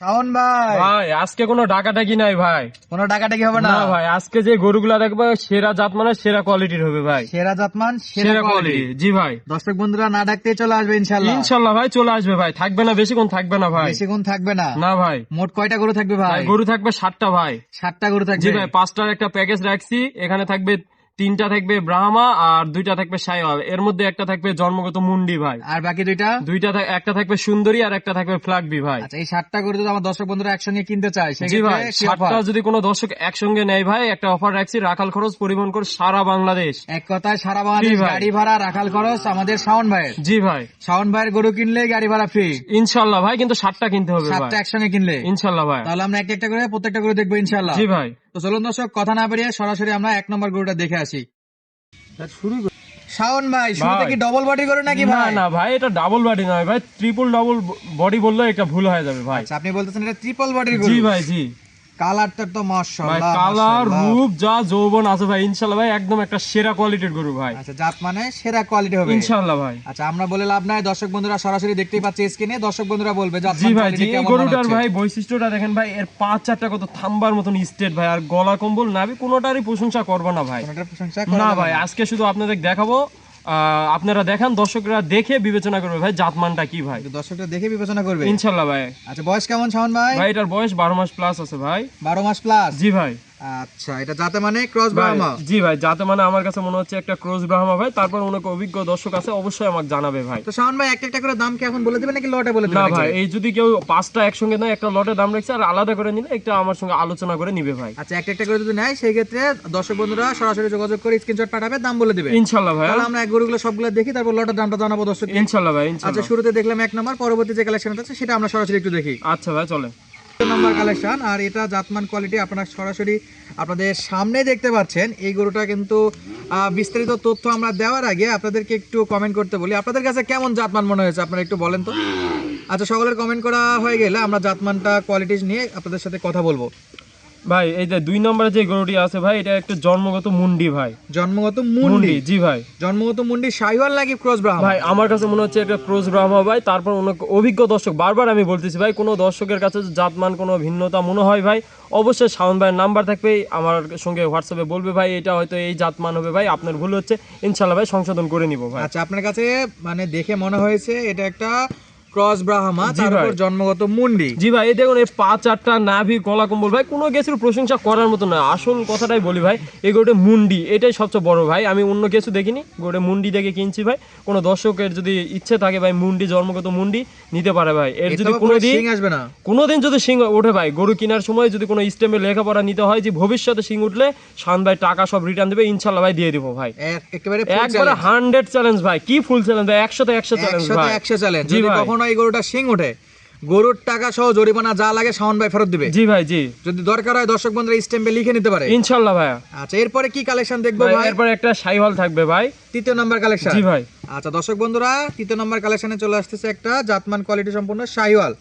শাওন ভাই। ভাই আজকে কোনো ডাকাটাকি নাই ভাই। কোনো টাকাটা কি হবে না? ভাই আজকে যে গরুগুলা দেখবে সেরা মানে সেরা কোয়ালিটির হবে ভাই। সেরা জাতমান সেরা কোয়ালিটি জি ভাই। দর্শক বন্ধুরা না ডাকতে চলে আসবে ইনশাল্লাহ ইনশাল্লাহ ভাই চলে আসবে ভাই। থাকবে না বেশিক্ষণ থাকবে না ভাই। বেশিক্ষণ থাকবে না। না ভাই। মোট কয়টা গরু থাকবে ভাই? গরু থাকবে সাতটা ভাই। সাতটা গরু জি থাকবে ভাই পাঁচটার একটা প্যাকেজ রাখছি। এখানে থাকবে তিনটা থাকবে ব্রাহ্মা আর দুইটা থাকবে সাইওয়াল। এর মধ্যে একটা থাকবে জন্মগত মুন্ডি ভাই। আর বাকি দুইটা? দুইটা একটা থাকবে সুন্দরী আর একটা থাকবে ফ্লাগবি ভাই। আচ্ছা এই সাতটা করে যদি আমার দর্শক বন্ধুরা একসঙ্গে কিনতে চায় জি ভাই সাতটা যদি কোনো দর্শক একসঙ্গে নেয় ভাই একটা অফার রাখছি রাখাল খরচ পরিবহন করে সারা বাংলাদেশ। এক কথায় সারা বাংলাদেশ গাড়ি ভাড়া রাখাল খরচ আমাদের শাওন ভাই জি ভাই। শাওন ভাইয়ের গরু কিনলে গাড়ি ভাড়া ফ্রি ইনশাল্লাহ ভাই কিন্তু সাতটা কিনতে হবে সাতটা একসঙ্গে কিনলে। ইনশাল্লাহ ভাই। তাহলে আমরা একটা একটা করে প্রত্যেকটা করে দেখব ইনশাল্লাহ। জি ভাই। তো চলুন দর্শক কথা না বেরিয়ে সরাসরি আমরা এক নম্বর গরুটা দেখে আসি। শাওন ভাই শুরুতে ভাই। কি ডবল বডি গরু নাকি ভাই? না ভাই এটা ডাবল বডি নয় ভাই ট্রিপল ডাবল বডি বললে এটা ভুল হয়ে যাবে ভাই। আচ্ছা আপনি বলতেছেন এটা ট্রিপল বডির গরু। জি ভাই জি। তো মাশাআল্লাহ কালার রূপ যা যৌবন আছে ভাই ইনশাল্লাহ ভাই একদম একটা সেরা কোয়ালিটির গরু ভাই। আচ্ছা জাত মানে সেরা কোয়ালিটি হবে। ইনশাল্লাহ ভাই। আচ্ছা আমরা বলে লাভ নাই দর্শক বন্ধুরা সরাসরি দেখতেই পাচ্ছে স্ক্রিনে দর্শক বন্ধুরা বলবে জাত জি ভাই এই গরুটার ভাই বৈশিষ্ট্যটা দেখেন ভাই এর পাঁচ চারটা কত থাম্বার মতন স্টেট ভাই আর গলা কম্বল নাবি কোনোটারই প্রশংসা করব না ভাই। কোনোটার প্রশংসা করা না ভাই। আজকে শুধু আপনাদের দেখাবো আপনারা দেখেন দর্শকরা দেখে বিবেচনা করবে ভাই জাতমানটা কি ভাই? দর্শকরা দেখে বিবেচনা করবে। ইনশাল্লাহ ভাই। আচ্ছা বয়স কেমন শাওন ভাই? ভাই এটার বয়স বারো মাস প্লাস আছে ভাই। বারো মাস প্লাস জি ভাই। আচ্ছা এটা যাতে মানে ক্রস ব্রাহ্মা? জি ভাই যাতে মানে আমার কাছে মনে হচ্ছে একটা ক্রোজ ব্রাহ্মা ভাই। তারপর অনেক অভিজ্ঞ দর্শক আছে অবশ্যই আমাকে জানাবে ভাই। তো শাওন ভাই একটা একটা করে দাম কি এখন বলে দিবেন নাকি লটে বলে না ভাই এই যদি কেউ পাঁচটা একসঙ্গে নেয় একটা লটের দাম রাখছে আর আলাদা করে নিলে একটা আমার সঙ্গে আলোচনা করে নিবে ভাই। আচ্ছা একটা একটা করে যদি নেয় সেই ক্ষেত্রে দর্শক বন্ধুরা সরাসরি যোগাযোগ করে স্ক্রিনশট পাঠাবে দাম বলে দিবে। ইনশাল্লাহ ভাই তাহলে আমরা এক গরুগুলো সবগুলো দেখি তারপর লটের দামটা জানাব দর্শক ইনশাল্লাহ ভাই আচ্ছা শুরুতে দেখলাম এক নম্বর পরবর্তী যে কালেকশন আছে সেটা আমরা সরাসরি একটু দেখি। আচ্ছা ভাই চলে নম্বর কালেকশন আর এটা জাতমান কোয়ালিটি আপনারা সরাসরি আপনাদের সামনে দেখতে পাচ্ছেন। এই গরুটা কিন্তু বিস্তারিত তথ্য আমরা দেওয়ার আগে আপনাদেরকে একটু কমেন্ট করতে বলি। আপনাদের কাছে কেমন জাতমান মনে হয়েছে? আপনারা একটু বলেন তো। আচ্ছা সকলের কমেন্ট করা হয়ে গেলে আমরা জাতমানটা কোয়ালিটিস নিয়ে আপনাদের সাথে কথা বলব। ভাই এই যে দুই নম্বরে যে গরুটি আছে ভাই এটা একটা জন্মগত মুন্ডি ভাই। জন্মগত মুন্ডি? জি ভাই। জন্মগত মুন্ডি শাহিওয়াল নাকি ক্রস ব্রাহ্মণ? ভাই আমার কাছে মনে হচ্ছে একটা ক্রোজ ব্রাহ্মা ভাই তারপর অনেক অভিজ্ঞ দর্শক বারবার আমি বলতেছি ভাই কোনো দর্শকের কাছে জাতমান কোনো ভিন্নতা মনে হয় ভাই অবশ্যই শাওন ভাইয়ের নাম্বার থাকবে আমার সঙ্গে হোয়াটসঅ্যাপে বলবে ভাই এটা হয়তো এই জাতমান হবে ভাই আপনার ভুল হচ্ছে ইনশাল্লাহ ভাই সংশোধন করে নিব ভাই। আচ্ছা আপনার কাছে মানে দেখে মনে হয়েছে এটা একটা ক্রস ব্রাহ্মা তারপর জন্মগত মুন্ডি। জি ভাই এই দেখুন এই পাঁচ চারটা নাভি গলা কম্বল ভাই কোনো কিছুর প্রশংসা করার মতো নয়। আসল কথাটাই বলি ভাই এই গোটে মুন্ডি এটাই সবচেয়ে বড় ভাই। আমি অন্য কিছু দেখিনি গোটে মুন্ডি কিনছি ভাই। কোনো দর্শকের যদি ইচ্ছে থাকে ভাই মুন্ডি জন্মগত মুন্ডি নিতে পারে ভাই। এর যদি তবে কোনো কোনো দিন আসবে না। কোনোদিন যদি সিং ওঠে ভাই গরু কেনার সময় যদি কোনো স্টেমে লেখাপড়া নিতে হয় যে ভবিষ্যতে সিং উঠলে শান ভাই টাকা সব রিটার্ন দেবে ইনশাল্লাহ ভাই দিয়ে দিব ভাই। এক- একেবারে হান্ড্রেড চ্যালেঞ্জ ভাই কি ফুল চ্যালেঞ্জ ভাই? একশোতে একশো চ্যালেঞ্জ ভাই। একশো চ্যালেঞ্জ জি ভাই। এই গরুটা শিং ওঠে গরুর টাকা সহ জরিমানা যা লাগে শাওন ভাই ফেরত দিবে। জি ভাই জি। যদি দরকার হয় দর্শক বন্ধুরা স্ট্যাম্পে লিখে নিতে পারে। ইনশাল্লাহ ভাই আচ্ছা এরপরে কি কালেকশন দেখব ভাই এরপরে একটা সাইহল থাকবে ভাই। তৃতীয় নাম্বার কালেকশন জি ভাই। আচ্ছা দর্শক বন্ধুরা তৃতীয় নাম্বার কালেকশনে চলে আসতেছে একটা জাতমান কোয়ালিটি সম্পূর্ণ শাহিওয়াল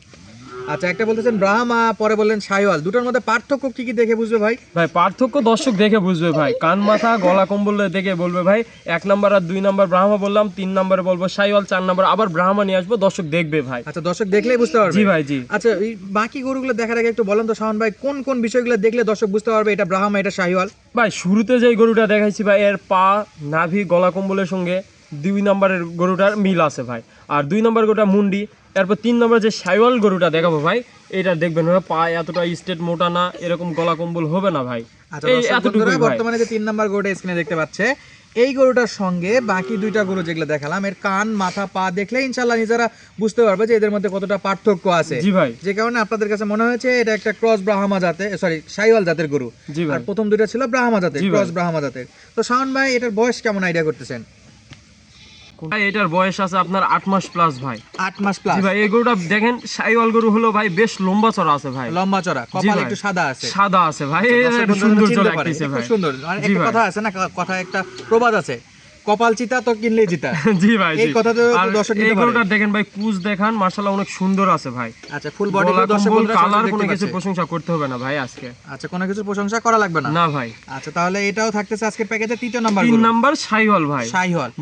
আচ্ছা একটা বলতেছেন ব্রাহ্মা পরে বললেন শাহিওয়াল দুটোর মধ্যে পার্থক্য কি কি দেখে বুঝবে ভাই? ভাই পার্থক্য দর্শক দেখে বুঝবে ভাই। কান মাথা গলা কম্বল দেখে বলবে ভাই। এক নাম্বার আর দুই নাম্বার ব্রাহ্মা বললাম তিন নাম্বারে বলব সাইওয়াল চার নাম্বার আবার ব্রাহ্মা নিয়ে আসব দর্শক দেখবে ভাই। আচ্ছা দর্শক দেখলেই বুঝতে পারবে। জি ভাই জি। আচ্ছা এই বাকি গরুগুলো দেখার আগে একটু বলেন তো শাওন ভাই কোন কোন বিষয়গুলো দেখলে দর্শক বুঝতে পারবে এটা ব্রাহ্মা এটা শাহিওয়াল ভাই শুরুতে যে গরুটা দেখাইছি ভাই এর পা নাভি গলা কম্বলের সঙ্গে দুই নম্বরের গরুটার মিল আছে ভাই। আর দুই নম্বর গরুটা মুন্ডি এরপর তিন নম্বর যে সাইওয়াল গরুটা দেখাবো ভাই এটা দেখবেন পা এতটা স্টেট মোটা না এরকম গলা কম্বল হবে না ভাই। আচ্ছা বর্তমানে যে তিন নাম্বার গরুটা স্ক্রিনে দেখতে পাচ্ছে এই গরুটার সঙ্গে বাকি দুইটা গরু যেগুলো দেখালাম এর কান মাথা পা দেখলে ইনশাল্লাহ নিজেরা বুঝতে পারবে যে এদের মধ্যে কতটা পার্থক্য আছে। জি ভাই। যে কারণে আপনাদের কাছে মনে হয়েছে এটা একটা ক্রস ব্রাহ্মা জাতে সরি সাইওয়াল জাতের গরু। আর প্রথম দুইটা ছিল ব্রাহ্মা জাতের ক্রস ব্রাহ্মা জাতের। তো শাওন ভাই এটার বয়স কেমন আইডিয়া করতেছেন? ভাই এটার বয়স আছে আপনার আট মাস প্লাস ভাই। আট মাস প্লাস জি ভাই এই গরুটা দেখেন সাইওয়াল গরু হলো ভাই বেশ লম্বা চড়া আছে ভাই। লম্বা চড়া কপাল একটু সাদা আছে। সাদা আছে ভাই সুন্দর একটু চিনতে পারে, লাগতেছে ভাই। সুন্দর। আর একটা ভাই। কথা আছে না কথা একটা প্রবাদ আছে। কপাল চিতা তো কিনলেই জিতা জি ভাই এই কথা তো দর্শক নিতে পারে। দেখেন ভাই দেখান মার্শাল্লাহ অনেক সুন্দর আছে ভাই। আচ্ছা ফুল বডি দর্শক কালার কোনো কিছু প্রশংসা করতে হবে না ভাই আজকে। আচ্ছা কোনো কিছু প্রশংসা করা লাগবে না। না ভাই। আচ্ছা তাহলে এটাও থাকতেছে আজকে প্যাকেজে তৃতীয় নাম্বার তিন নাম্বার সাইহল ভাই।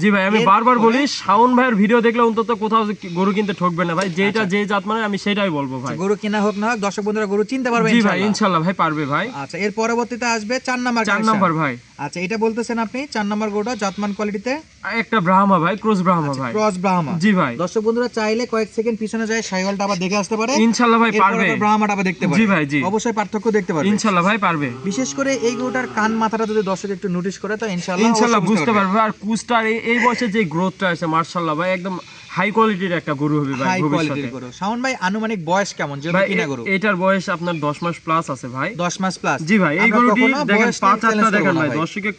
জি ভাই আমি বারবার বলি শাওন ভাইয়ের ভিডিও দেখলে অন্তত কোথাও গরু কিনতে ঠকবে না ভাই। যেটা যে জাত মানে আমি সেটাই বলব ভাই। গরু কিনা হোক না হোক দর্শক বন্ধুরা গরু চিনতে পারবে জি ভাই ইনশাআল্লাহ। ভাই পারবে ভাই। আচ্ছা এর পরবর্তীতে আসবে চার নাম্বার চার। নাম্বার ভাই। আচ্ছা এটা বলতেছেন আপনি চার নাম্বার গরুটা জাতমান কোয়ালিটিতে একটা ব্রাহ্মা ভাই ক্রস ব্রাহ্মা ভাই। ক্রস ব্রাহ্মা জি ভাই। দর্শক বন্ধুরা চাইলে কয়েক সেকেন্ড পিছনে যায় শাইওয়ালটা আবার দেখে আসতে পারে। ইনশাল্লাহ ভাই পারবে। ব্রাহ্মাটা আবার দেখতে পারে। জি ভাই, জি। অবশ্যই পার্থক্য দেখতে পারবে। ইনশাল্লাহ ভাই পারবে। বিশেষ করে এই গরুটার কান মাথাটা যদি দর্শক একটু নোটিশ করে তো ইনশাআল্লাহ ইনশাআল্লাহ বুঝতে পারবে। আর কুস্টার এই এই বয়সে যে গ্রোথটা আছে মার্শাল্লাহ ভাই একদম হাই কোয়ালিটির একটা গরু হবে ভাই হাই ভবিষ্যতে। কোয়ালিটির গরু। শাওন ভাই আনুমানিক বয়স কেমন? ভাই কিনা গরু। এটার বয়স আপনার দশ মাস প্লাস আছে ভাই। 10 মাস প্লাস জি ভাই এই গরুটি দেখেন পাঁচ আটটা দেখেন ভাই।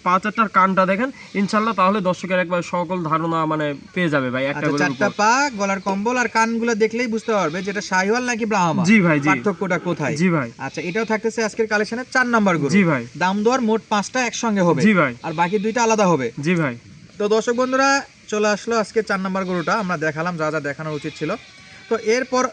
পাঁচ আটটার কানটা দেখেন ইনশাল্লাহ তাহলে দর্শকের একবার সকল ধারণা মানে পেয়ে যাবে ভাই একটা আচ্ছা গরুর চারটা পা গলার কম্বল আর কানগুলো দেখলেই বুঝতে পারবে যেটা শাহিওয়াল নাকি ব্রাহ্মা। জি ভাই জি। পার্থক্যটা কোথায়? জি ভাই। আচ্ছা এটাও থাকতেছে আজকের কালেকশনের চার নাম্বার গরু। জি ভাই। দাম দর মোট পাঁচটা একসঙ্গে হবে। জি ভাই। আর বাকি দুইটা আলাদা হবে। জি ভাই। তো দর্শক বন্ধুরা চলে আসলো আজকে চার নাম্বার গরুটা আমরা দেখালাম যা যা দেখানো উচিত ছিল। তো এরপর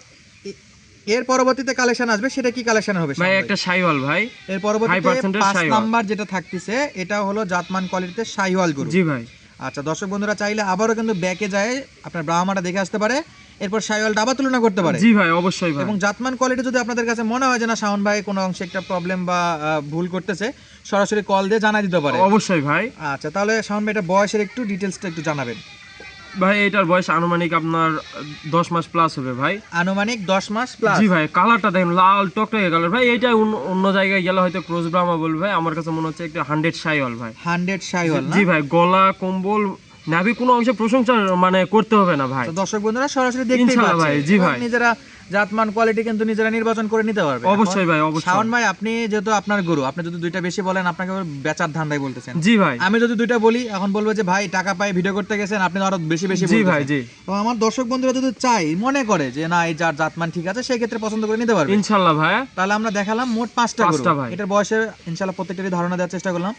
এর পরবর্তীতে কালেকশন আসবে সেটা কি কালেকশন হবে ভাই একটা সাইওয়াল ভাই। এর পরবর্তীতে পাঁচ। নাম্বার যেটা থাকতেছে এটা হলো জাতমান কোয়ালিটিতে সাইওয়াল গরু। জি ভাই। আচ্ছা দর্শক বন্ধুরা চাইলে আবারও কিন্তু ব্যাকে যায় আপনার ব্রাহ্মাটা দেখে আসতে পারে। এরপর শাহিওয়ালটা আবার তুলনা করতে পারে। জি ভাই অবশ্যই ভাই। এবং জাতমান কোয়ালিটি যদি আপনাদের কাছে মনে হয় যে না শাওন ভাই কোনো অংশে একটা প্রবলেম বা ভুল করতেছে সরাসরি কল দিয়ে জানা দিতে পারে। অবশ্যই ভাই। আচ্ছা তাহলে শাওন ভাই এটা বয়সের একটু ডিটেলসটা একটু জানাবেন। ভাই এটার বয়স আনুমানিক আপনার দশ মাস প্লাস হবে ভাই। আনুমানিক দশ মাস প্লাস জি ভাই কালারটা দেখেন লাল টকটকে কালার ভাই এটা অন্য- জায়গায় গেলে হয়তো ক্রোজ ব্রাহ্মা বলবে। ভাই আমার কাছে মনে হচ্ছে একটা হান্ড্রেড সাইওয়াল ভাই। হান্ড্রেড শাহিওয়াল না? জি ভাই গলা কম্বল নাভি কোনো অংশে প্রশংসা মানে করতে হবে না ভাই। দর্শক বন্ধুরা সরাসরি দেখতেই ইনশাআল্লাহ ভাই, জি ভাই। নিজেরা জাতমান কোয়ালিটি কিন্তু নিজেরা নির্বাচন করে নিতে পারবে। অবশ্যই ভাই অবশ্যই। শাওন ভাই আপনি যেহেতু আপনার গরু আপনি যদি দুইটা বেশি বলেন আপনাকে বেচার ধান্দাই বলতেছেন। জি ভাই। আমি যদি দুইটা বলি এখন বলব যে ভাই টাকা পাই ভিডিও করতে গেছেন আপনি আরও বেশি বেশি জি ভাই জি। তো আমার দর্শক বন্ধুরা যদি চাই মনে করে যে না এই যার জাতমান ঠিক আছে সেই ক্ষেত্রে পছন্দ করে নিতে পারবে। ইনশাল্লাহ ভাই। তাহলে আমরা দেখালাম মোট পাঁচটা গরু। এটার বয়সে ইনশাল্লাহ প্রত্যেকটারই ধারণা দেওয়ার চেষ্টা করলাম।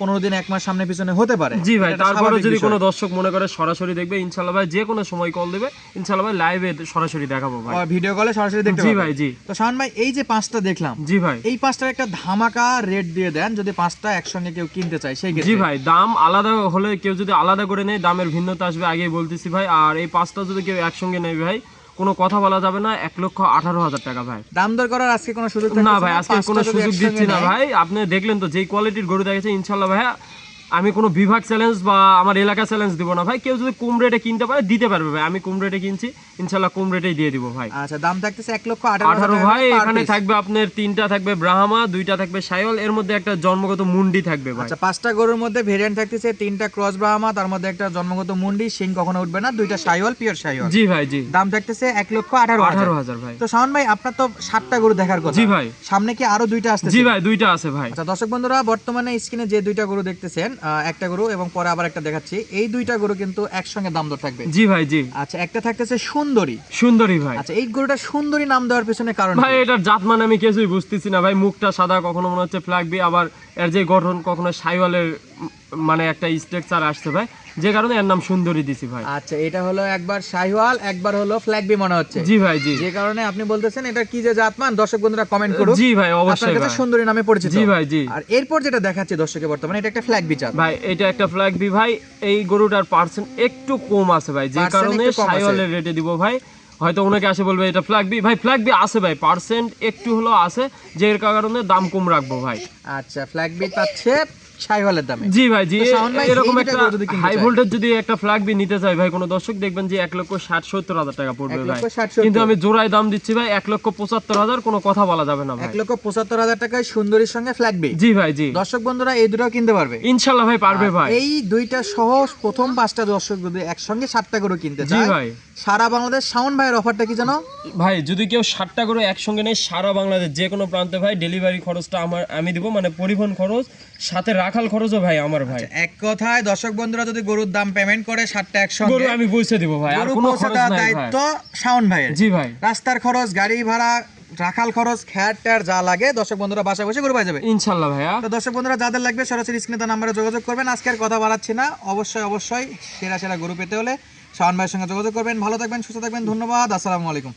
পনেরো দিন এক মাস সামনে পিছনে হতে পারে। জি ভাই তারপরে যদি। কোনো দর্শক মনে করে সরাসরি দেখবে ইনশাল্লাহ ভাই যে কোনো সময় কল দেবে ইনশাল্লাহ ভাই লাইভে সরাসরি দেখাবো ভাই। ভিডিও কলে সরাসরি দেখতে জি ভাই জি। তো শাহান ভাই এই যে পাঁচটা দেখলাম জি ভাই। এই পাঁচটার একটা ধামাকা রেট দিয়ে দেন যদি পাঁচটা একসঙ্গে কেউ কিনতে চায় সেই জি ভাই দাম আলাদা হলে কেউ যদি আলাদা করে নেয় দামের ভিন্নতা আসবে আগেই বলতেছি ভাই। আর এই পাঁচটা যদি কেউ একসঙ্গে নেয় ভাই কোনো কথা বলা যাবে না এক লক্ষ আঠারো হাজার টাকা ভাই। দাম দর করার আজকে কোনো সুযোগ না ভাই আজকে কোনো সুযোগ দিচ্ছি না ভাই। আপনি দেখলেন তো যেই কোয়ালিটির গরু দেখেছে ইনশাল্লাহ ভাই আমি কোনো বিভাগ চ্যালেঞ্জ বা আমার এলাকা চ্যালেঞ্জ দিব না ভাই। কেউ যদি কম রেটে কিনতে পারে দিতে পারবে ভাই। আমি কম রেটে কিনছি ইনশাল্লাহ কম রেটেই দিয়ে দিব ভাই। আচ্ছা দাম থাকতেছে এক লক্ষ আঠারো ভাই এখানে থাকবে আপনার তিনটা থাকবে ব্রাহ্মা দুইটা থাকবে সায়ল এর মধ্যে একটা জন্মগত মুন্ডি থাকবে ভাই। আচ্ছা পাঁচটা গরুর মধ্যে ভেরিয়েন্ট থাকতেছে তিনটা ক্রস ব্রাহ্মা তার মধ্যে একটা জন্মগত মুন্ডি সিং কখনো উঠবে না দুইটা সাইওয়াল পিওর সাইওয়াল জি ভাই জি। দাম থাকতেছে এক লক্ষ আঠারো আঠারো হাজার ভাই। তো শাওন ভাই আপনার তো সাতটা গরু দেখার কথা। জি ভাই। সামনে কি আরও দুইটা আসতেছে? জি ভাই দুইটা আছে ভাই। আচ্ছা দর্শক বন্ধুরা বর্তমানে স্ক্রিনে যে দুইটা গরু দেখতেছেন একটা গরু এবং পরে আবার একটা দেখাচ্ছি। এই দুইটা গরু কিন্তু একসঙ্গে দাম দর থাকবে। জি ভাই জি। আচ্ছা একটা থাকতেছে সুন্দরী। সুন্দরী ভাই। আচ্ছা এই গরুটা সুন্দরী নাম দেওয়ার পেছনে কারণ ভাই এটার জাত মানে আমি কিছুই বুঝতেছি না ভাই। মুখটা সাদা কখনো মনে হচ্ছে ফ্ল্যাগবি আবার এর যে গঠন কখনো সাইওয়ালের মানে একটা স্ট্রাকচার আসছে ভাই। যে কারণে এর নাম সুন্দরী দিছি ভাই। আচ্ছা এটা হলো একবার শাহিওয়াল একবার হলো ফ্ল্যাগবি মনে হচ্ছে। জি ভাই জি। যে কারণে আপনি বলতেছেন এটা কি যে জাতমান? দর্শক বন্ধুরা কমেন্ট করুন জি ভাই আপনার অবশ্যই কাছে সুন্দরী নামে পরিচিত। জি ভাই জি। আর এরপর যেটা দেখাচ্ছে দর্শকে বর্তমানে এটা একটা ফ্ল্যাগবি জাত। ভাই এটা একটা ফ্ল্যাগ বি ভাই। এই গরুটার পার্সেন্ট একটু কম আছে ভাই। যে কারণে। সাইওয়ালের রেটে দিব ভাই। হয়তো অনেকে আসে বলবে এটা ফ্ল্যাগ বি ভাই ফ্ল্যাগ বি আছে ভাই। পার্সেন্ট একটু হলো আছে। যে এর কারণে দাম কম রাখব ভাই। আচ্ছা ফ্ল্যাগবি পাচ্ছে শাহিওয়ালের দামে। জি ভাই জি তো শাওন ভাই, এরকম এই দুইটা একটা গরু যদি কিনতে হাই ভোল্টেজ যদি একটা ফ্ল্যাগ বি নিতে চাই ভাই কোনো দর্শক দেখবেন যে এক লক্ষ ষাট সত্তর হাজার টাকা পড়বে ভাই। লক্ষ ষাট সত্তর। কিন্তু আমি জোড়ায় দাম দিচ্ছি ভাই এক লক্ষ পঁচাত্তর হাজার কোনো কথা বলা যাবে না এক লক্ষ পঁচাত্তর হাজার টাকায় সুন্দরীর সঙ্গে ফ্ল্যাগবি জি ভাই জি। দর্শক বন্ধুরা এই দুটাও কিনতে পারবে। ইনশাল্লাহ ভাই পারবে ভাই। এই দুইটা সহ প্রথম পাঁচটা দর্শক যদি একসঙ্গে সাতটা করে কিনতে জি ভাই। সারা বাংলাদেশ সাউন্ড ভাইয়ের অফারটা কি জানো? ভাই যদি কেউ ষাটটা করে একসঙ্গে নেয় সারা বাংলাদেশ যে কোনো প্রান্তে ভাই ডেলিভারি খরচটা আমার আমি দিব মানে পরিবহন খরচ সাথে রাখাল খরচও ভাই আমার ভাই। এক কথায় দর্শক বন্ধুরা যদি গরুর দাম পেমেন্ট করে সাতটা গরু আমি পৌঁছে দিব ভাই আর কোনো খরচ নাই দায়িত্ব সাউন্ড ভাইয়ের। জি ভাই। রাস্তার খরচ গাড়ি ভাড়া রাখাল খরচ খ্যাট ট্যাট যা লাগে দর্শক বন্ধুরা বাসায় বসে গরু পাই যাবে। ইনশাল্লাহ ভাইয়া। তো দর্শক বন্ধুরা যাদের লাগবে সরাসরি স্ক্রিনে তার নাম্বারে যোগাযোগ করবেন। আজকে কথা বাড়াচ্ছি না। অবশ্যই অবশ্যই সেরা সেরা গরু পেতে হলে শাওন ভাইয়ের সঙ্গে যোগাযোগ করবেন। ভালো থাকবেন সুস্থ থাকবেন। ধন্যবাদ। আসসালামু আলাইকুম।